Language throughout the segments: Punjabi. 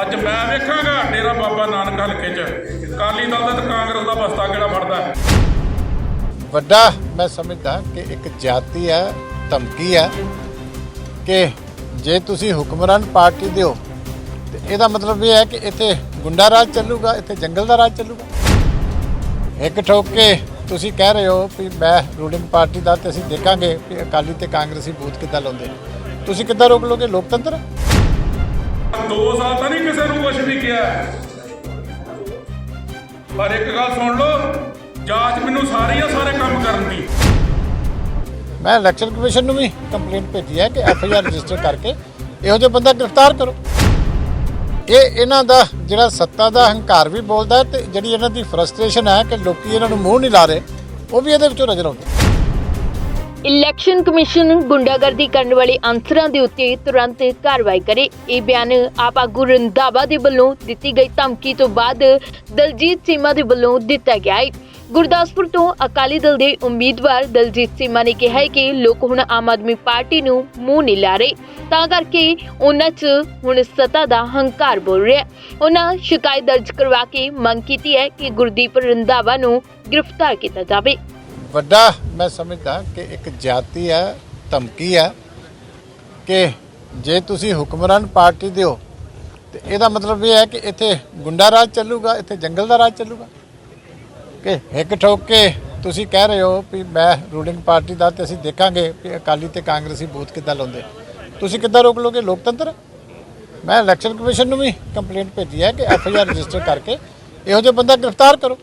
ਅੱਜ ਮੈਂ ਵੇਖਾਂਗਾ ਡੇਰਾ ਬਾਬਾ ਨਾਨਕ ਹਲਕੇ 'ਚ। ਅਕਾਲੀ ਦਲ ਦਾ ਤੇ ਕਾਂਗਰਸ ਦਾ ਬਸਤਾ ਕਿਹੜਾ ਫੜਦਾ ਹੈ? ਵੱਡਾ, ਮੈਂ ਸਮਝਦਾ ਕਿ ਇੱਕ ਜਾਤੀ ਹੈ, ਧਮਕੀ ਹੈ ਕਿ ਜੇ ਤੁਸੀਂ ਹੁਕਮਰਾਨ ਪਾਰਟੀ ਦਿਓ ਹੋ ਤੇ ਇਹਦਾ ਮਤਲਬ ਇਹ ਹੈ ਕਿ ਇੱਥੇ ਗੁੰਡਾ ਰਾਜ ਚੱਲੂਗਾ, ਇੱਥੇ ਜੰਗਲ ਦਾ ਰਾਜ ਚੱਲੂਗਾ। ਇੱਕ ਠੋਕ ਕੇ ਤੁਸੀਂ ਕਹਿ ਰਹੇ ਹੋ ਕਿ ਮੈਂ ਰੂਲਿੰਗ ਪਾਰਟੀ ਦਾ ਤੇ ਅਸੀਂ ਦੇਖਾਂਗੇ ਕਿ ਅਕਾਲੀ ਤੇ ਕਾਂਗਰਸੀ ਬੂਥ ਕਿੱਦਾਂ ਲਾਉਂਦੇ। ਤੁਸੀਂ ਕਿੱਦਾਂ ਰੋਕ ਲੋਗੇ ਲੋਕਤੰਤਰ? ਦੋ ਸਾਲ ਤਾਂ ਨਹੀਂ ਕਿਸੇ ਨੂੰ ਕੁਝ ਵੀ ਕਿਹਾ। ਪਰ ਇੱਕ ਗੱਲ ਸੁਣ ਲਓ, ਜਾਂਚ ਮੈਨੂੰ ਸਾਰੀ ਆ ਸਾਰੇ ਕੰਮ ਕਰਨ ਦੀ। ਮੈਂ ਇਲੈਕਸ਼ਨ ਕਮਿਸ਼ਨ ਨੂੰ ਵੀ ਕੰਪਲੇਂਟ ਭੇਜੀ ਹੈ ਕਿ ਐਫ ਆਈ ਆਰ ਰਜਿਸਟਰ ਕਰਕੇ ਇਹੋ ਜਿਹਾ ਬੰਦਾ ਗ੍ਰਿਫਤਾਰ ਕਰੋ। ਇਹ ਇਹਨਾਂ ਦਾ ਜਿਹੜਾ ਸੱਤਾ ਦਾ ਹੰਕਾਰ ਵੀ ਬੋਲਦਾ ਹੈ ਤੇ ਜਿਹੜੀ ਇਹਨਾਂ ਦੀ ਫਰਸਟ੍ਰੇਸ਼ਨ ਹੈ ਕਿ ਲੋਕੀ ਇਹਨਾਂ ਨੂੰ ਮੂੰਹ ਨਹੀਂ ਲਾ ਰਹੇ, ਉਹ ਵੀ ਇਹਦੇ ਵਿੱਚੋਂ ਨਜ਼ਰ ਆਉਂਦੀ ਇਲੈਕਸ਼ਨ ਕਮਿਸ਼ਨ ਗੁੰਡਾਗਰਦੀ ਕਰਨ ਵਾਲੇ ਅਨਸਰਾਂ ਦੇ ਉੱਤੇ ਤੁਰੰਤ ਕਾਰਵਾਈ ਕਰੇ। ਇਹ ਬਿਆਨ ਆਪ ਆਗੂ ਰੰਧਾਵਾ ਦੇ ਵੱਲੋਂ ਦਿੱਤੀ ਗਈ ਧਮਕੀ ਤੋਂ ਬਾਅਦ ਦਲਜੀਤ ਚੀਮਾ ਦੇ ਵੱਲੋਂ ਦਿੱਤਾ ਗਿਆ ਹੈ। ਗੁਰਦਾਸਪੁਰ ਤੋਂ ਅਕਾਲੀ ਦਲ ਦੇ ਉਮੀਦਵਾਰ ਦਲਜੀਤ ਚੀਮਾ ਨੇ ਕਿਹਾ ਹੈ ਕਿ ਲੋਕ ਹੁਣ ਆਮ ਆਦਮੀ ਪਾਰਟੀ ਨੂੰ ਮੂੰਹ ਨਹੀਂ ਲਾ ਰਹੇ। ਤਾਂ ਕਰਕੇ ਉਹਨਾਂ 'ਚ ਹੁਣ ਸੱਤਾ ਦਾ ਹੰਕਾਰ ਬੋਲ ਰਿਹਾ ਉਹਨਾਂ ਸ਼ਿਕਾਇਤ ਦਰਜ ਕਰਵਾ ਕੇ ਮੰਗ ਕੀਤੀ ਹੈ ਕਿ ਗੁਰਦੀਪ ਰੰਧਾਵਾ ਨੂੰ ਗ੍ਰਿਫਤਾਰ ਕੀਤਾ ਜਾਵੇ। ਵੱਡਾ, ਮੈਂ ਸਮਝਦਾ ਕਿ ਇੱਕ ਜਾਤੀ ਹੈ, ਧਮਕੀ ਹੈ ਕਿ ਜੇ ਤੁਸੀਂ ਹੁਕਮਰਾਨ ਪਾਰਟੀ ਦੇ ਹੋ, ਤੇ ਇਹਦਾ ਮਤਲਬ ਇਹ ਹੈ ਕਿ ਇੱਥੇ ਗੁੰਡਾ ਰਾਜ ਚੱਲੂਗਾ, ਇੱਥੇ ਜੰਗਲ ਦਾ ਰਾਜ ਚੱਲੂਗਾ। ਕਿ ਇੱਕ ਠੋਕ ਕੇ ਤੁਸੀਂ ਕਹਿ ਰਹੇ ਹੋ ਵੀ ਮੈਂ ਰੂਲਿੰਗ ਪਾਰਟੀ ਦਾ ਤੇ ਅਸੀਂ ਦੇਖਾਂਗੇ ਕਿ ਅਕਾਲੀ ਤੇ ਕਾਂਗਰਸੀ ਬੂਥ ਕਿੱਦਾਂ ਲਾਉਂਦੇ। ਤੁਸੀਂ ਕਿੱਦਾਂ ਰੋਕ ਲੋਗੇ? ਲੋਕਤੰਤਰ? ਮੈਂ ਇਲੈਕਸ਼ਨ ਕਮਿਸ਼ਨ ਨੂੰ ਵੀ ਕੰਪਲੇਂਟ ਭੇਜੀ ਹੈ ਕਿ ਐਫ ਆਈ ਆਰ ਰਜਿਸਟਰ ਕਰਕੇ ਇਹੋ ਜਿਹਾ ਬੰਦਾ ਗ੍ਰਿਫਤਾਰ ਕਰੋ।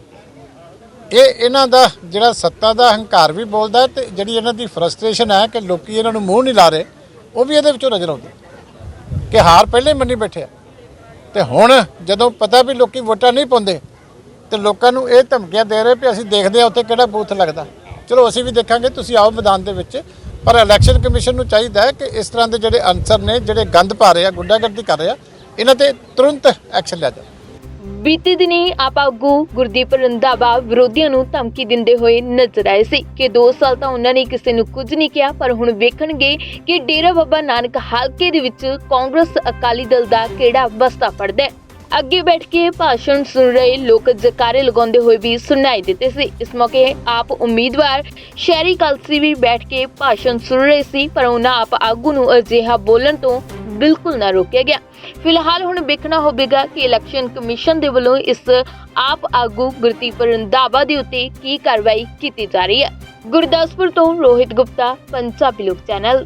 ਇਹ ਇਹਨਾਂ ਦਾ ਜਿਹੜਾ ਸੱਤਾ ਦਾ ਹੰਕਾਰ ਵੀ ਬੋਲਦਾ ਹੈ ਤੇ ਜਿਹੜੀ ਇਹਨਾਂ ਦੀ ਫਰਸਟ੍ਰੇਸ਼ਨ ਹੈ ਕਿ ਲੋਕੀ ਇਹਨਾਂ ਨੂੰ ਮੂੰਹ ਨਹੀਂ ਲਾ ਰਹੇ, ਉਹ ਵੀ ਇਹਦੇ ਵਿੱਚੋਂ ਨਜ਼ਰ ਆਉਂਦੀ ਕਿ ਹਾਰ ਪਹਿਲੇ ਹੀ ਮੰਨੀ ਬੈਠੇ ਆ। ਤੇ ਹੁਣ ਜਦੋਂ ਪਤਾ ਵੀ ਲੋਕੀ ਵੋਟਾਂ ਨਹੀਂ ਪਾਉਂਦੇ, ਤੇ ਲੋਕਾਂ ਨੂੰ ਇਹ ਧਮਕੀਆਂ ਦੇ ਰਹੇ ਵੀ ਅਸੀਂ ਦੇਖਦੇ ਆ ਉੱਥੇ ਕਿਹੜਾ ਬੂਥ ਲੱਗਦਾ। ਚਲੋ ਅਸੀਂ ਵੀ ਦੇਖਾਂਗੇ, ਤੁਸੀਂ ਆਓ ਮੈਦਾਨ ਦੇ ਵਿੱਚ। ਪਰ ਇਲੈਕਸ਼ਨ ਕਮਿਸ਼ਨ ਨੂੰ ਚਾਹੀਦਾ ਹੈ ਕਿ ਇਸ ਤਰ੍ਹਾਂ ਦੇ ਜਿਹੜੇ ਅਨਸਰ ਨੇ, ਜਿਹੜੇ ਗੰਦ ਪਾ ਰਹੇ ਆ, ਗੁੰਡਾਗਰਦੀ ਕਰ ਰਹੇ ਆ, ਇਹਨਾਂ ਤੇ ਤੁਰੰਤ ਐਕਸ਼ਨ ਲਿਆ ਜਾਵੇ। ਬੀਤੇ ਦਿਨੀ ਆਪ ਆਗੂ ਗੁਰਦੀਪ ਰੰਧਾਵਾ ਵਿਰੋਧੀਆਂ ਨੂੰ ਧਮਕੀ ਦਿੰਦੇ ਹੋਏ ਨਜ਼ਰ ਆਏ ਸੀ ਕਿ 2 ਸਾਲ ਤਾਂ ਉਹਨਾਂ ਨੇ ਕਿਸੇ ਨੂੰ ਕੁਝ ਨਹੀਂ ਕਿਹਾ, ਪਰ ਹੁਣ ਵੇਖਣਗੇ ਕਿ ਡੇਰਾ ਬਾਬਾ ਨਾਨਕ ਹਲਕੇ ਦੇ ਵਿੱਚ ਕਾਂਗਰਸ ਅਕਾਲੀ ਦਲ ਦਾ ਕਿਹੜਾ ਬਸਤਾ ਪੜਦਾ ਹੈ। ਅੱਗੇ ਬੈਠ ਕੇ ਭਾਸ਼ਣ ਸੁਣ ਰਹੇ ਲੋਕ ਜਕਾਰੇ ਲਗਾਉਂਦੇ ਹੋਏ ਵੀ ਸੁਣਾਈ ਦਿੱਤੇ ਸੀ। ਇਸ ਮੌਕੇ ਆਪ ਉਮੀਦਵਾਰ ਸ਼ਹਿਰੀ ਕਲਸੀ ਵੀ ਬੈਠ ਕੇ ਭਾਸ਼ਣ ਸੁਣ ਰਹੇ ਸੀ, ਪਰ ਉਹਨਾਂ ਆਪ ਆਗੂ ਨੂੰ ਅਜਿਹਾ ਬੋਲਣ ਤੋਂ ਬਿਲਕੁਲ ਨਾ ਰੋਕਿਆ ਗਿਆ। ਫਿਲਹਾਲ ਹੁਣ ਵੇਖਣਾ ਹੋਵੇਗਾ ਕਿ ਇਲੈਕਸ਼ਨ ਕਮਿਸ਼ਨ ਦੇ ਵੱਲੋਂ ਇਸ ਆਪ ਆਗੂ ਗੁਰਦੀਪ ਰੰਧਾਵਾ ਦੇ ਉੱਤੇ ਕੀ ਕਾਰਵਾਈ ਕੀਤੀ ਜਾ ਰਹੀ ਹੈ। ਗੁਰਦਾਸਪੁਰ ਤੋਂ ਰੋਹਿਤ ਗੁਪਤਾ, ਪੰਜਾਬੀ ਲੋਕ ਚੈਨਲ।